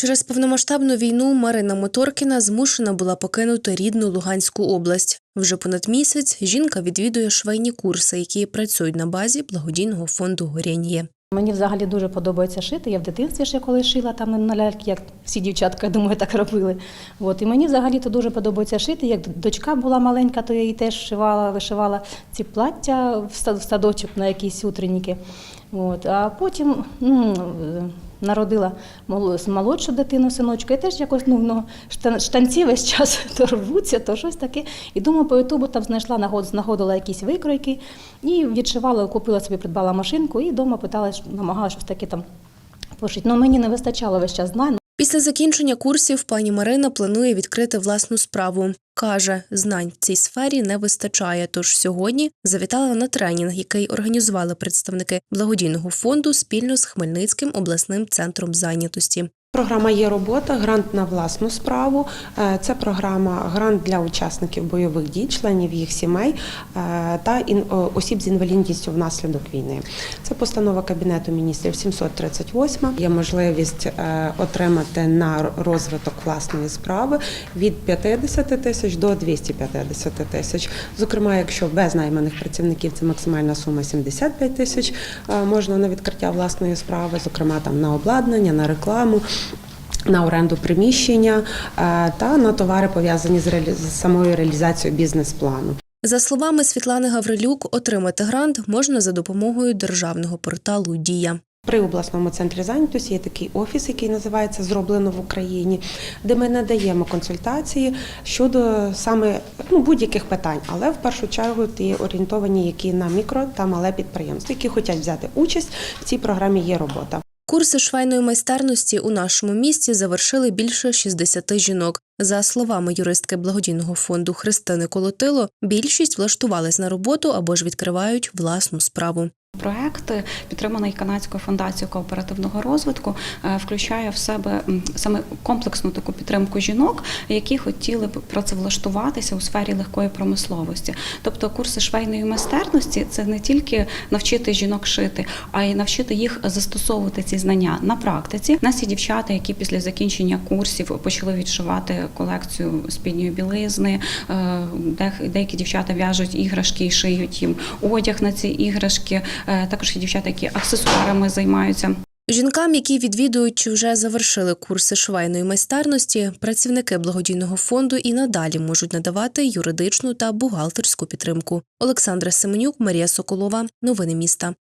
Через повномасштабну війну Марина Моторкіна змушена була покинути рідну Луганську область. Вже понад місяць жінка відвідує швейні курси, які працюють на базі благодійного фонду Горян'є. Мені взагалі дуже подобається шити. Я в дитинстві ще коли шила там на ляльки, як всі дівчатка, я думаю, так робили. От. І мені взагалі то дуже подобається шити. Як дочка була маленька, то я їй теж шивала, вишивала ці плаття в сад- в садочок на якісь утренніки. От. А потім ну, народила молодшу дитину, синочка, і теж якось ну, ну, штанці весь час то рвуться, то щось таке. І думаю, по Ютубу там знайшла знаходила якісь викройки і відшивала, купила собі, придбала машинку і вдома питала, намагалася щось таке там пошити. Ну мені не вистачало весь час знань. Після закінчення курсів пані Марина планує відкрити власну справу. Каже, знань в цій сфері не вистачає. Тож сьогодні завітала на тренінг, який організували представники благодійного фонду спільно з Хмельницьким обласним центром зайнятості. Програма є робота, грант на власну справу. Е, Це програма грант для учасників бойових дій, членів їх сімей е, та осіб з інвалідністю внаслідок війни. Це постанова Кабінету міністрів 738. Є можливість е, отримати на розвиток власної справи від 50 тисяч до 250 тисяч. Зокрема, якщо без найманих працівників це максимальна сума 75 тисяч можна на відкриття власної справи, зокрема там на обладнання, на рекламу. На оренду приміщення е, та на товари пов'язані з самою реалізацією бізнес-плану. За словами Світлани Гаврилюк, отримати грант можна за допомогою державного порталу Дія. При обласному центрі зайнятості є такий офіс, який називається Зроблено в Україні, де ми надаємо консультації щодо саме ну, будь-яких питань, але в першу чергу ті орієнтовані, які на мікро та мале підприємства, які хочуть взяти участь в цій програмі. Є робота. Курси швейної майстерності у нашому місті завершили більше 60 жінок. За словами юристки благодійного фонду Христини Колотило, більшість влаштувались на роботу або ж відкривають власну справу. Проект, підтриманий канадською фундацією кооперативного розвитку, е, включає в себе саме комплексну таку підтримку жінок, які хотіли б працевлаштуватися у сфері легкої промисловості. Тобто курси швейної майстерності це не тільки навчити жінок шити, а й навчити їх застосовувати ці знання на практиці. У нас є дівчата, які після закінчення курсів почали відшивати колекцію спідньої білизни. Е, Деякі дівчата в'яжуть іграшки і шиють їм одяг на ці іграшки. Е, Також є дівчата, які аксесуарами займаються. Жінкам, які відвідують чи вже завершили курси швейної майстерності, працівники благодійного фонду і надалі можуть надавати юридичну та бухгалтерську підтримку. Олександра Семенюк, Марія Соколова. Новини міста.